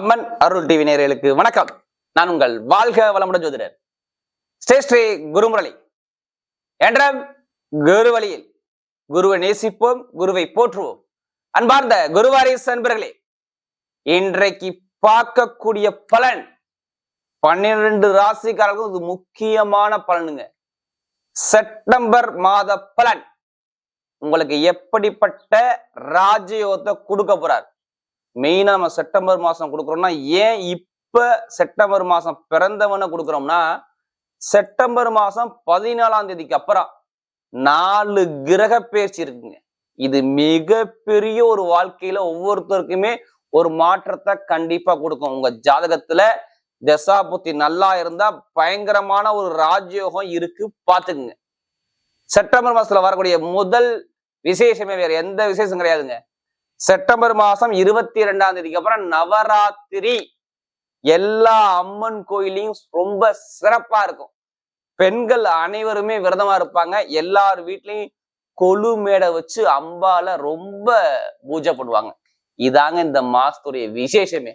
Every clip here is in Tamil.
அம்மன் அருள் டிவி நேர்களுக்கு வணக்கம். நான் உங்கள் வாழ்க வளமுடன் ஜோதிடர். ஸ்ரீ ஸ்ரீ குருமுரளி. என்ற குரு வழியில் குருவை நேசிப்போம் குருவை போற்றுவோம். அன்பார்ந்த குருவாரிஸ் அன்பர்களே இன்றைக்கு பார்க்கக்கூடிய பலன் பன்னிரண்டு ராசிக்காரர்களும் இது முக்கியமான பலனுங்க. செப்டம்பர் மாத பலன். உங்களுக்கு எப்படிப்பட்ட ராஜயோகத்தை கொடுக்க போறார்? மெயினா நம்ம செப்டம்பர் மாசம் கொடுக்குறோம்னா ஏன் இப்ப செப்டம்பர் மாசம் பிறந்தவனை கொடுக்குறோம்னா செப்டம்பர் மாசம் பதினாலாம் தேதிக்கு அப்புறம் நாலு கிரக பயிற்சி இருக்குங்க. இது மிகப்பெரிய ஒரு வாழ்க்கையில ஒவ்வொருத்தருக்குமே ஒரு மாற்றத்தை கண்டிப்பா கொடுக்கும். உங்க ஜாதகத்துல தசாபுத்தி நல்லா இருந்தா பயங்கரமான ஒரு ராஜயோகம் இருக்கு பாத்துக்குங்க செப்டம்பர் மாசத்துல வரக்கூடிய முதல் விசேஷமே வேற எந்த விசேஷம் கிடையாதுங்க. செப்டம்பர் மாசம் இருபத்தி ரெண்டாம் தேதிக்கு அப்புறம் நவராத்திரி. எல்லா அம்மன் கோயிலையும் ரொம்ப சிறப்பா இருக்கும். பெண்கள் அனைவருமே விரதமா இருப்பாங்க. எல்லார் வீட்லயும் கொலு மேடை வச்சு அம்பால ரொம்ப பூஜை பண்ணுவாங்க. இதாங்க இந்த மாசத்துடைய விசேஷமே.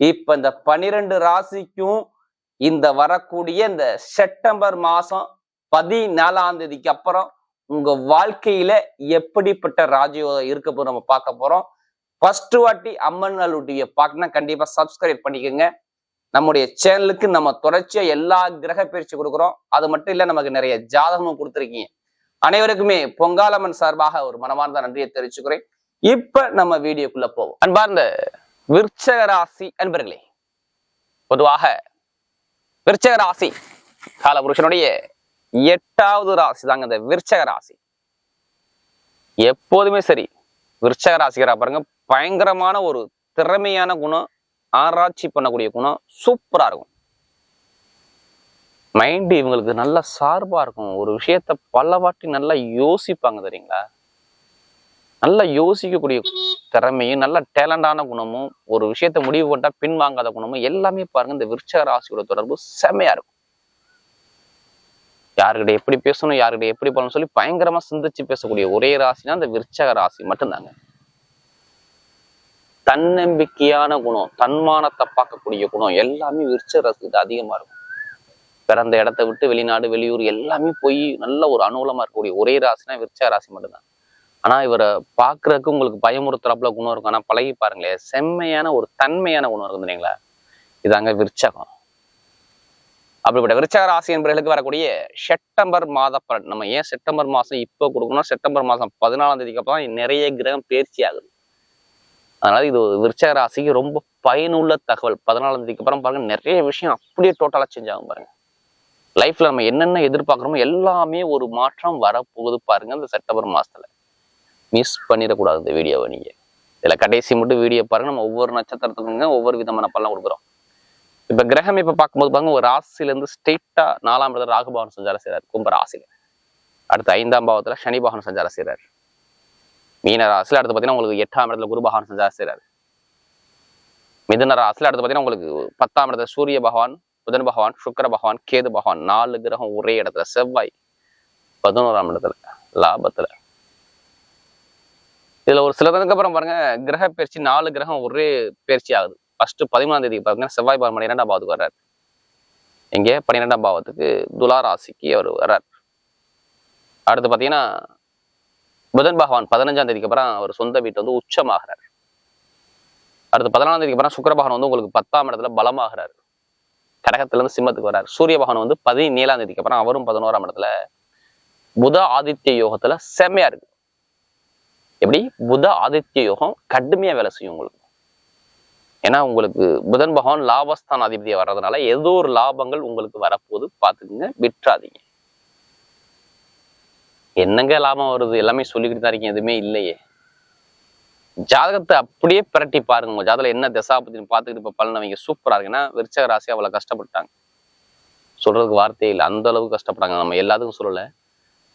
இப்ப இந்த பனிரெண்டு ராசிக்கும் இந்த வரக்கூடிய இந்த செப்டம்பர் மாசம் பதினாலாம் தேதிக்கு அப்புறம் உங்க வாழ்க்கையில எப்படிப்பட்ட ராஜயோகம் இருக்க போது நம்ம பார்க்க போறோம். ஃபர்ஸ்ட் வாட்டி அம்மன் டிவியை பார்க்கணும் கண்டிப்பா சப்ஸ்கிரைப் பண்ணிக்கோங்க. நம்முடைய சேனலுக்கு நம்ம தொடர்ச்சியா எல்லா கிரக பயிற்சி கொடுக்குறோம். அது மட்டும் இல்ல நமக்கு நிறைய ஜாதகமும் கொடுத்துருக்கீங்க. அனைவருக்குமே பொங்காலம்மன் சார்பாக ஒரு மனமார்ந்த நன்றியை தெரிவிச்சுக்கிறேன். இப்ப நம்ம வீடியோக்குள்ள போவோம். அன்பார்ந்த விருச்சக ராசி அன்பர்களே பொதுவாக விருச்சக ராசி காலபுருஷனுடைய எட்டாவது ராசி தாங்க இந்த விருச்சக ராசி. எப்போதுமே சரி விருச்சக ராசிகரா பாருங்க பயங்கரமான ஒரு திறமையான குணம் ஆராய்ச்சி பண்ணக்கூடிய குணம் சூப்பரா இருக்கும். மைண்ட் இவங்களுக்கு நல்ல சார்பா இருக்கும். ஒரு விஷயத்த பல வாட்டி நல்லா யோசிப்பாங்க தெரியுங்களா? நல்லா யோசிக்கக்கூடிய திறமையும் நல்ல டேலண்டான குணமும் ஒரு விஷயத்த முடிவு போட்டா பின்வாங்காத குணமும் எல்லாமே பாருங்க இந்த விருச்சக ராசியோட தொடர்பு செம்மையா இருக்கும். யாருக்கிட்ட எப்படி பேசணும் யாருக்கிட்ட எப்படி பண்ணணும் சொல்லி பயங்கரமா சிந்திச்சு பேசக்கூடிய ஒரே ராசினா அந்த விருச்சக ராசி மட்டும்தாங்க. தன்னம்பிக்கையான குணம் தன்மானத்தை பார்க்கக்கூடிய குணம் எல்லாமே விருச்சக ராசிக்கிட்ட அதிகமா இருக்கும். பிறந்த இடத்த விட்டு வெளிநாடு வெளியூர் எல்லாமே போய் நல்ல ஒரு அனுகூலமா இருக்கக்கூடிய ஒரே ராசினா விருச்சக ராசி மட்டும்தான். ஆனா இவரை பாக்குறதுக்கு உங்களுக்கு பயமுறுத்துறாப்புல குணம் இருக்கும். ஆனா பழகி பாருங்களேன் செம்மையான ஒரு தன்மையான குணம் இருக்கும் இல்லைங்களா இதாங்க விருச்சகம். அப்படிப்பட்ட விருச்சக ராசி என்பவர்களுக்கு வரக்கூடிய செப்டம்பர் மாத பலன். நம்ம ஏன் செப்டம்பர் மாசம் இப்போ கொடுக்கணும் செப்டம்பர் மாதம் பதினாலாம் தேதிக்கு அப்புறம் நிறைய கிரகம் பயிற்சி ஆகுது. அதனால இது ஒரு விருச்சக ராசிக்கு ரொம்ப பயனுள்ள தகவல். பதினாலாம் தேதிக்கு அப்புறம் பாருங்க நிறைய விஷயம் அப்படியே டோட்டலா சேஞ்ச் ஆகும் பாருங்க. லைஃப்ல நம்ம என்னென்ன எதிர்பார்க்குறோமோ எல்லாமே ஒரு மாற்றம் வரப்போகுது பாருங்க இந்த செப்டம்பர் மாசத்துல மிஸ் பண்ணிடக்கூடாது இந்த வீடியோவை நீங்க. இதில் கடைசி மட்டும் வீடியோ பாருங்க நம்ம ஒவ்வொரு நட்சத்திரத்துக்குங்க ஒவ்வொரு விதமான பலன் கொடுக்குறோம். இப்ப கிரகம் இப்ப பார்க்கும்போது பாருங்க ஒரு ராசியில இருந்து ஸ்ட்ரெயிட்டா நாலாம் இடத்துல ராகுபவன் சஞ்சாரம் செய்யறாரு கும்ப ராசியில. அடுத்து ஐந்தாம் பாவத்துல சனி பகவான் சஞ்சாரம் செய்றார். மீன ராசியில அடுத்து பாத்தீங்கன்னா உங்களுக்கு எட்டாம் இடத்துல குரு பகவான் சஞ்சாரம் செய்றார். மிதுன ராசியில அடுத்து பாத்தீங்கன்னா உங்களுக்கு பத்தாம் இடத்துல சூரிய பகவான் புதன் பகவான் சுக்கர பகவான் கேது பகவான் நாலு கிரகம் ஒரே இடத்துல செவ்வாய் பதினோராம் இடத்துல லாபத்துல. இதுல ஒரு சிலதுக்கு அப்புறம் பாருங்க கிரக பயிற்சி நாலு கிரகம் ஒரே பயிற்சி ஆகுது. ஃபர்ஸ்ட் பதிமூணாம் தேதி பார்த்தீங்கன்னா செவ்வாய் பகவான் பன்னிரெண்டாம் பாவத்துக்கு வர்றார். இங்கே பன்னிரெண்டாம் பாவத்துக்கு துலா ராசிக்கு அவர் வர்றார். அடுத்து பாத்தீங்கன்னா புதன் பகவான் பதினஞ்சாம் தேதிக்கு அப்புறம் அவர் சொந்த வீட்டு வந்து உச்சமாகிறார். அடுத்து பதினாலாம் தேதிக்கு அப்புறம் சுக்கர பகவான் வந்து உங்களுக்கு பத்தாம் இடத்துல பலமாகிறார். கடகத்துல இருந்து சிம்மத்துக்கு வர்றார். சூரிய பகவான் வந்து பதினேழாம் தேதிக்கு அப்புறம் அவரும் பதினோராம் இடத்துல புத ஆதித்ய யோகத்துல செம்மையா இருக்கு. எப்படி? புத ஆதித்ய யோகம் கடுமையா வேலை செய்யும் உங்களுக்கு. ஏன்னா உங்களுக்கு புதன் பகவான் லாபஸ்தான் அதிபதியை வர்றதுனால ஏதோ ஒரு லாபங்கள் உங்களுக்கு வரப்போது பார்த்துக்குங்க விட்டுறாதீங்க. என்னங்க லாபம் வருது? எல்லாமே சொல்லிக்கிட்டு தான் இருக்கீங்க. எதுவுமே இல்லையே. ஜாதகத்தை அப்படியே பிரட்டி பாருங்க. உங்க ஜாதகம் என்ன தசாபத்தின்னு பார்த்துக்கிட்டு இப்ப பலன் அவங்க சூப்பரா இருக்குன்னா விருச்சக ராசி அவ்வளவு கஷ்டப்பட்டாங்க. சொல்றதுக்கு வார்த்தையே இல்லை. அந்த அளவுக்கு கஷ்டப்பட்டாங்க. நம்ம எல்லாத்துக்கும் சொல்லலை.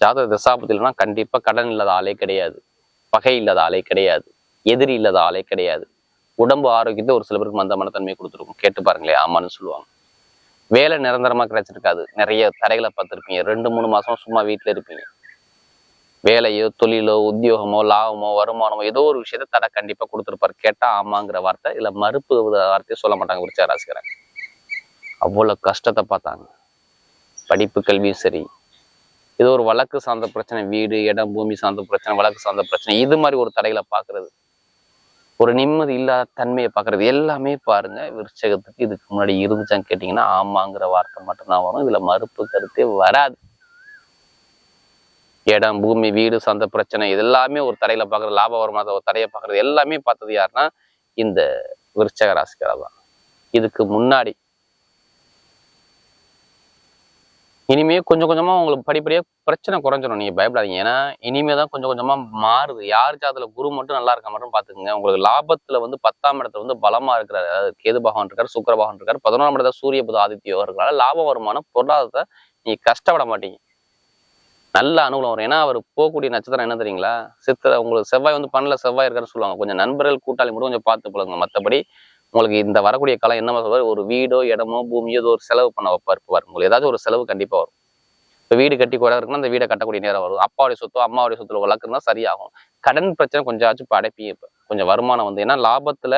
ஜாதக தசாபத்திலனா கண்டிப்பா கடன் இல்லாத ஆளே கிடையாது. பகை இல்லாத ஆளே கிடையாது. எதிரி இல்லாத ஆளே கிடையாது. உடம்பு ஆரோக்கியத்தை ஒரு சில பேருக்கு மந்த மனத்தன்மை கொடுத்துருக்கும். கேட்டு பாருங்களேன் ஆமான்னு சொல்லுவாங்க. வேலை நிரந்தரமாக கிடைச்சிருக்காது. நிறைய தடைகளை பார்த்துருப்பீங்க. ரெண்டு மூணு மாசம் சும்மா வீட்டில் இருப்பீங்க. வேலையோ தொழிலோ உத்தியோகமோ லாபமோ வருமானமோ ஏதோ ஒரு விஷயத்த தடை கண்டிப்பாக கொடுத்துருப்பாரு. கேட்டால் ஆமாங்கிற வார்த்தை இல்லை மறுப்பு வார்த்தையை சொல்ல மாட்டாங்க விருச்சக அவ்வளோ கஷ்டத்தை பார்த்தாங்க. படிப்பு கல்வியும் சரி. ஏதோ ஒரு வழக்கு சார்ந்த பிரச்சனை வீடு இடம் பூமி சார்ந்த பிரச்சனை வழக்கு சார்ந்த பிரச்சனை இது மாதிரி ஒரு தடைகளை பார்க்கறது. ஒரு நிம்மதி இல்லாத தன்மையை பார்க்கறது எல்லாமே பாருங்க. விருச்சகத்துக்கு இதுக்கு முன்னாடி இருந்துச்சான்னு கேட்டிங்கன்னா ஆமாங்கிற வார்த்தை மட்டும்தான் வரும். இதுல மறுப்பு கருத்தே வராது. இடம் பூமி வீடு சந்த பிரச்சனை இது எல்லாமே ஒரு தடையில பார்க்கறது லாப ஒரு தடையை பார்க்கறது எல்லாமே பார்த்தது யாருன்னா இந்த விருச்சக ராசிக்காரர் தான். இதுக்கு முன்னாடி இனிமே கொஞ்சம் கொஞ்சமா உங்களுக்கு படிப்படியாக பிரச்சனை குறைஞ்சிடும் நீங்க பயப்படாதீங்க. ஏன்னா இனிமே தான் கொஞ்சம் கொஞ்சமா மாறுது. யார் ஜாதத்தில் குரு மட்டும் நல்லா இருக்க மட்டும் பார்த்துக்குங்க உங்களுக்கு லாபத்துல வந்து பத்தாம் இடத்துல வந்து பலமா இருக்கிறாரு. அதாவது கேது பகவான் இருக்காரு சுக்கர பகவான் இருக்கார். பதினோராம் இடத்துல சூரிய புத ஆதித்யம் இருக்கிறனால லாப வருமானம் பொருளாதாரத்தை நீ கஷ்டப்பட மாட்டீங்க. நல்ல அனுகூலம் வரும். ஏன்னா அவர் போகக்கூடிய நட்சத்திரம் என்ன தெரியுங்களா? சித்திரை உங்களுக்கு செவ்வாய் வந்து பண்ணல செவ்வாய் இருக்காருன்னு சொல்லுவாங்க. கொஞ்சம் நண்பர்கள் கூட்டாளி மட்டும் கொஞ்சம் பார்த்து போலுங்க மற்றபடி உங்களுக்கு இந்த வரக்கூடிய காலம் என்ன சொல்வார் ஒரு வீடோ இடமோ பூமியோ ஏதோ ஒரு செலவு பண்ண வைப்பார் இருப்பார் உங்களுக்கு ஏதாவது ஒரு செலவு கண்டிப்பா வரும். இப்போ வீடு கட்டி கூட இருக்குன்னா அந்த வீடை கட்டக்கூடிய நேரம் வரும். அப்பாவுடைய சொத்தோ அம்மாவுடைய சொத்துல வளர்க்குறதா சரியாகும். கடன் பிரச்சனை கொஞ்சமாச்சும் இப்போ இப்போ. கொஞ்சம் வருமானம் வந்து. ஏன்னா லாபத்துல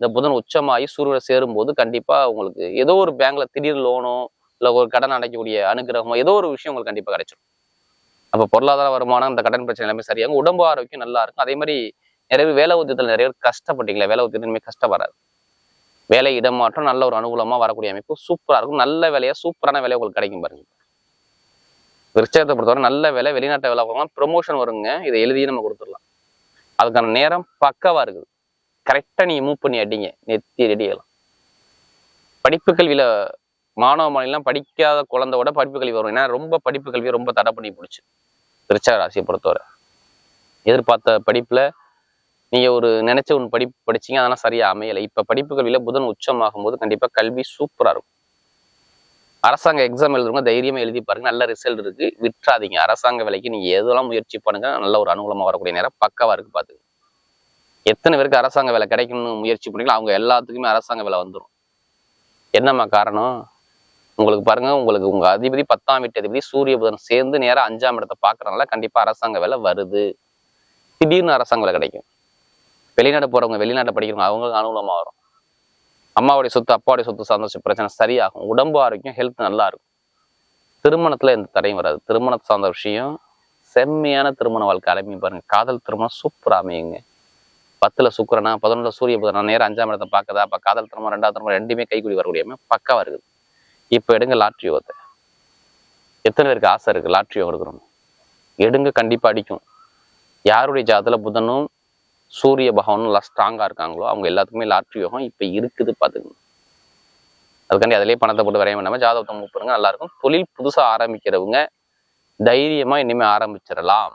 இந்த புதன் உச்சமாகி சூரியனை சேரும்போது கண்டிப்பா உங்களுக்கு ஏதோ ஒரு பேங்க்ல திடீர் லோனோ இல்லை ஒரு கடன் அடைக்கக்கூடிய அனுகிரகமோ ஏதோ ஒரு விஷயம் உங்களுக்கு கண்டிப்பா கிடைச்சிடும் அப்போ பொருளாதார வருமானம் அந்த கடன் பிரச்சனை எல்லாமே சரியாகும். உடம்பு ஆரோக்கியம் நல்லா இருக்கும். அதே மாதிரி நிறைய பேர் வேலை உத்தியத்தில் நிறைய பேர் கஷ்டப்பட்டீங்களா வேலை உத்தியத்தில் இனிமேல் கஷ்டம் வராது. வேலை இடமாற்றம் நல்ல ஒரு அனுகூலமா வரக்கூடிய அமைப்பு சூப்பரா இருக்கும். நல்ல வேலையா சூப்பரான வேலை உங்களுக்கு கிடைக்கும் பாருங்க. விருச்சகத்தை பொறுத்தவரை நல்ல வேலை வெளிநாட்டு வேலை போகலாம் ப்ரொமோஷன் வருங்க. இதை எழுதியே நம்ம கொடுத்துடலாம். அதுக்கான நேரம் பக்கவா இருக்குது. கரெக்டா நீங்கள் மூவ் பண்ணி அடிங்க. நெத்தி ரெடி ஆகலாம் படிப்பு கல்வியில மாணவ மாநிலம் படிக்காத குழந்தையோட படிப்பு கல்வி வரும். ஏன்னா ரொம்ப படிப்பு கல்வியை ரொம்ப தடை பண்ணி பிடிச்சி விருச்சக ராசியை பொறுத்தவரை. எதிர்பார்த்த படிப்புல நீங்க ஒரு நினைச்ச ஒன்று படிப்பு படிச்சீங்க அதெல்லாம் சரியா அமையலை. இப்ப படிப்பு கல்வியில புதன் உச்சமாகும் போது கண்டிப்பா கல்வி சூப்பரா இருக்கும். அரசாங்க எக்ஸாம் எழுதுறவங்க தைரியமா எழுதி பாருங்க. நல்ல ரிசல்ட் இருக்கு. விட்டுறாதீங்க. அரசாங்க வேலைக்கு நீங்க எதெல்லாம் முயற்சி பண்ணுங்க நல்ல ஒரு அனுகூலமா வரக்கூடிய நேரம் பக்கவா இருக்கு பாத்துங்க எத்தனை பேருக்கு அரசாங்க வேலை கிடைக்கணும்னு முயற்சி பண்ணீங்களோ அவங்க எல்லாத்துக்குமே அரசாங்க வேலை வந்துடும் என்னம்மா காரணம்? உங்களுக்கு பாருங்க உங்களுக்கு உங்க அதிபதி பத்தாம் வீட்டு அதிபதி சூரிய புதன் சேர்ந்து நேரம் அஞ்சாம் இடத்தை பாக்குறதுனால கண்டிப்பா அரசாங்க வேலை வருது. திடீர்னு அரசாங்க வேலை கிடைக்கும். வெளிநாடு போறவங்க வெளிநாட்டில் படிக்கிறவங்க அவங்களுக்கு அனுகூலமாக வரும் அம்மாவுடைய சொத்து அப்பாவுடைய சொத்து சார்ந்த பிரச்சனை சரியாகும். உடம்பு ஆரோக்கியம் ஹெல்த் நல்லா இருக்கும். எந்த தடையும் வராது. திருமணத்தை சார்ந்த விஷயம் செம்மையான திருமண வாழ்க்கை. அடைமையும் பாருங்க. காதல் திருமணம் சூப்பராக அமையுங்க. பத்தில் சுக்கரனா பதினொன்றில் சூரிய புதனா நேரம் அஞ்சாம் இடத்தை பார்க்குதா? அப்போ காதல் திருமணம் ரெண்டாவது திருமணம் ரெண்டுமே கைக்குடி வரக்கூடிய அமைப்பு பக்காவா இருக்குது இப்போ எடுங்க லாட்ரி யோகத்தை எத்தனை பேருக்கு ஆசை இருக்குது லாட்ரி யோகம் எடுக்கிறோம் எடுங்க கண்டிப்பாக அடிக்கும். யாருடைய ஜாதத்தில் புதனும் சூரிய பகவானும் நல்லா ஸ்ட்ராங்கா இருக்காங்களோ அவங்க எல்லாத்துக்குமே லாட்ரி யோகம் இப்ப இருக்குது பார்த்துக்கணும் அதுக்காண்டி அதிலே பணத்தை போட்டு வரைய வேண்டாமல் ஜாதகத்தை மூவ் பண்ணுங்க தொழில் புதுசா ஆரம்பிக்கிறவங்க தைரியமா இனிமே ஆரம்பிச்சிடலாம்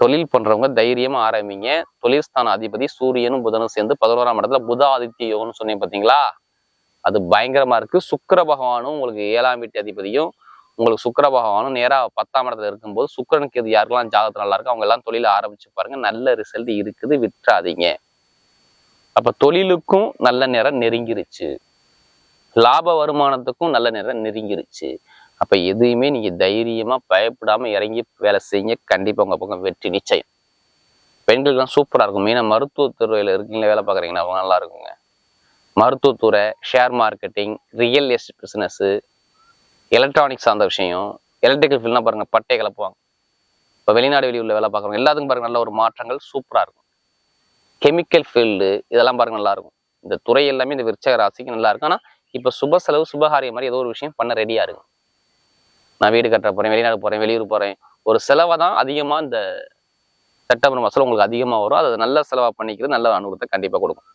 தொழில் பண்றவங்க தைரியமா ஆரம்பிங்க. தொழில் ஸ்தான அதிபதி சூரியனும் புதனும் சேர்ந்து பதினோராம் இடத்துல புத ஆதித்ய யோகம்னு சொன்னேன் பாத்தீங்களா? அது பயங்கரமா இருக்கு. சுக்கர பகவானும் உங்களுக்கு ஏழாம் வீட்டு அதிபதியும் உங்களுக்கு சுக்கிர பகவானும் நேராக பத்தாம் இடத்துல இருக்கும்போது சுக்கரனுக்கு இது யாருக்கெல்லாம் ஜாதகத்தில் நல்லா இருக்கு அவங்க எல்லாம் தொழில ஆரம்பிச்சு பாருங்க. நல்ல ரிசல்ட் இருக்குது. விட்டுறாதீங்க. அப்ப தொழிலுக்கும் நல்ல நேரம் நெருங்கிருச்சு. லாப வருமானத்துக்கும் நல்ல நேரம் நெருங்கிருச்சு. அப்ப எதையுமே நீங்க தைரியமா பயப்படாம இறங்கி வேலை செய்யுங்க. கண்டிப்பா உங்க பக்கம் வெற்றி நிச்சயம். பெண்களுக்குலாம் சூப்பராக இருக்கும். மெயினாக மருத்துவத்துறையில் இருக்கீங்களா? வேலை பார்க்குறீங்கன்னா அவங்க நல்லா இருக்குங்க. மருத்துவத்துறை share marketing real estate business electronics சார்ந்த விஷயம் எலக்ட்ரிக்கல் ஃபீல்ட்லாம் பாருங்க பட்டை கலப்புவாங்க. இப்போ வெளிநாடு வெளியூர்ல வேலை பார்க்குறவங்க எல்லாத்துக்கும் பாருங்க நல்ல ஒரு மாற்றங்கள் சூப்பரா இருக்கும். கெமிக்கல் ஃபீல்டு இதெல்லாம் பாருங்க நல்லா இருக்கும் இந்த துறை எல்லாமே இந்த விருச்சக ராசிக்கு நல்லா இருக்கும் ஆனா இப்போ சுப செலவு சுபகாரியம் மாதிரி ஏதோ ஒரு விஷயம் பண்ண ரெடியா இருக்கும் நான் வீடு கட்ட போறேன் வெளிநாடு போறேன் வெளியூர் போறேன். ஒரு செலவை தான் அதிகமா இந்த செப்டம்பர் மாசம் உங்களுக்கு அதிகமா வரும். அதை நல்ல செலவா பண்ணிக்கிறது நல்ல அனுகூலத்தை கண்டிப்பா கொடுக்கும்.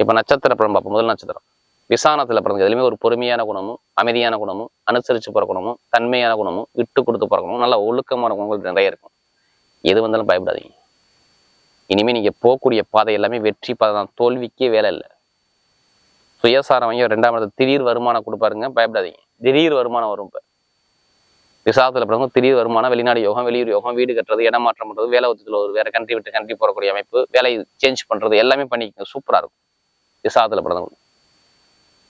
இப்ப நட்சத்திர படம் பார்ப்போம் முதல் நட்சத்திரம். விசானத்துல பிறந்த எதுலையுமே ஒரு பொறுமையான குணமும் அமைதியான குணமும் அனுசரிச்சு போற குணமும் தன்மையான குணமும் விட்டு கொடுத்து போற குணமும் நல்ல ஒழுக்கமான குணங்கள் நிறைய இருக்கும். எது வந்தாலும் பயப்படாதீங்க. இனிமே நீங்க போகக்கூடிய பாதை எல்லாமே வெற்றி பாதை தான். தோல்விக்கே வேலை இல்லை. சுயசாரம் ரெண்டாம் இடத்துல திடீர் வருமானம் கொடுப்பாருங்க பயப்படாதீங்க. திடீர் வருமானம் வரும் இப்போ. விசாரத்தில் பிறகு திடீர் வருமானம் வெளிநாடு யோகம் வெளியூர் யோகம் வீடு கட்டுறது இடம் மாற்றம் பண்றது வேலை ஒத்துத்தில் ஒரு வேற கண்ட்ரி விட்டு கண்ட்ரி போகக்கூடிய அமைப்பு வேலை சேஞ்ச் பண்றது எல்லாமே பண்ணிக்கோங்க. சூப்பரா இருக்கும். விசாரத்தில் பிறந்தவங்க.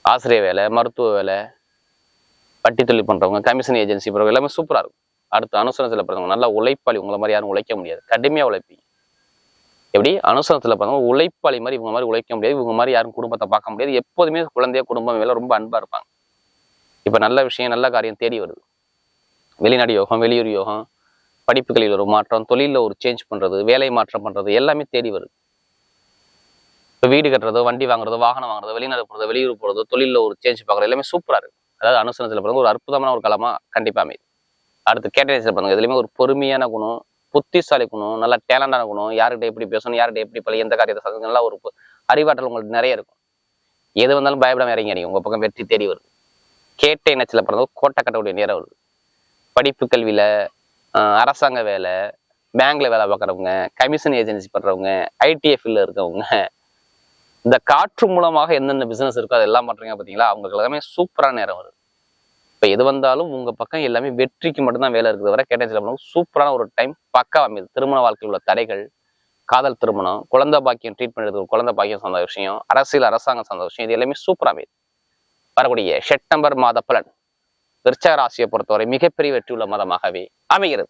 ஆசிரியர் வேலை மருத்துவ வேலை வட்டி தொழில் பண்றவங்க கமிஷன் ஏஜென்சி போறவங்க எல்லாமே சூப்பரா இருக்கும். அடுத்து அனுசரணத்தில் பிறந்தவங்க நல்லா உழைப்பாளி உங்களை மாதிரி யாரும் உழைக்க முடியாது. கடுமையாக உழைப்பீங்க. எப்படி? அனுசரணத்தில் பிறந்தவங்க உழைப்பாளி மாதிரி இவங்க மாதிரி உழைக்க முடியாது. இவங்க மாதிரி யாரும் குடும்பத்தை பார்க்க முடியாது. எப்போதுமே குழந்தைய குடும்பம் வேலை ரொம்ப அன்பாக இருப்பாங்க. இப்போ நல்ல விஷயம் நல்ல காரியம் தேடி வருது. வெளிநாடு யோகம் வெளியூர் யோகம் படிப்புகளில் ஒரு மாற்றம் தொழிலில் ஒரு சேஞ்ச் பண்றது வேலை மாற்றம் பண்றது எல்லாமே தேடி வருது. இப்போ வீடு கட்டுறதோ வண்டி வாங்குறதோ வாகனம் வாங்குறதோ வெளிநாடு போகிறதோ வெளியூர் போகிறதோ தொழிலில் ஒரு சேஞ்ச் பார்க்குறது எல்லாமே சூப்பராக இருக்கு. அதாவது அனுசரணத்தில் பிறகு ஒரு அற்புதமான ஒரு காலமாக கண்டிப்பாக அமையுது. அடுத்து கேட்டகரைஸில் பாருங்க இதுலையுமே ஒரு பொறுமையான குணம் புத்திசாலி குணம் நல்லா டேலண்டான குணம் யார்கிட்ட எப்படி பேசணும் யார்கிட்ட எப்படி பழி எந்த காரியத்தை சாதிக்கணும், நல்லா ஒரு அறிவாற்றல் உங்களுக்கு நிறைய இருக்கும். எது வந்தாலும் பயப்படாம இறங்கி அடிக்கும் உங்கள் பக்கம் வெற்றி தேடி வருது. கேட்டை நச்சில் பிறந்தவங்க கோட்டை கட்டக்கூடிய நேரம் வருது. படிப்பு கல்வியில் அரசாங்க வேலை பேங்க்ல வேலை பார்க்குறவங்க கமிஷன் ஏஜென்சி பண்ணுறவங்க ஐடிஎஃப்ல இருக்கவங்க இந்த காற்று மூலமாக எந்தெந்த பிசினஸ் இருக்கோ அதெல்லாம் பண்றீங்க பாத்தீங்களா அவங்களுக்கு எல்லாமே சூப்பரான நேரம் வருது இப்போ எது வந்தாலும் உங்க பக்கம் எல்லாமே வெற்றிக்கு மட்டும்தான் வேலை இருக்குது வர கேட்டேன் சில சூப்பரான ஒரு டைம் பக்கா அமைது. திருமண வாழ்க்கையில் உள்ள தடைகள் காதல் திருமணம் குழந்தை பாக்கியம் ட்ரீட்மெண்ட் எடுத்து குழந்தை பாக்கியம் சார்ந்த விஷயம் அரசியல் அரசாங்கம் சார்ந்த விஷயம் இது எல்லாமே சூப்பராக அமைது. வரக்கூடிய செப்டம்பர் மாத பலன் விருச்சக ராசியை பொறுத்தவரை மிகப்பெரிய வெற்றியுள்ள மதமாகவே அமைகிறது.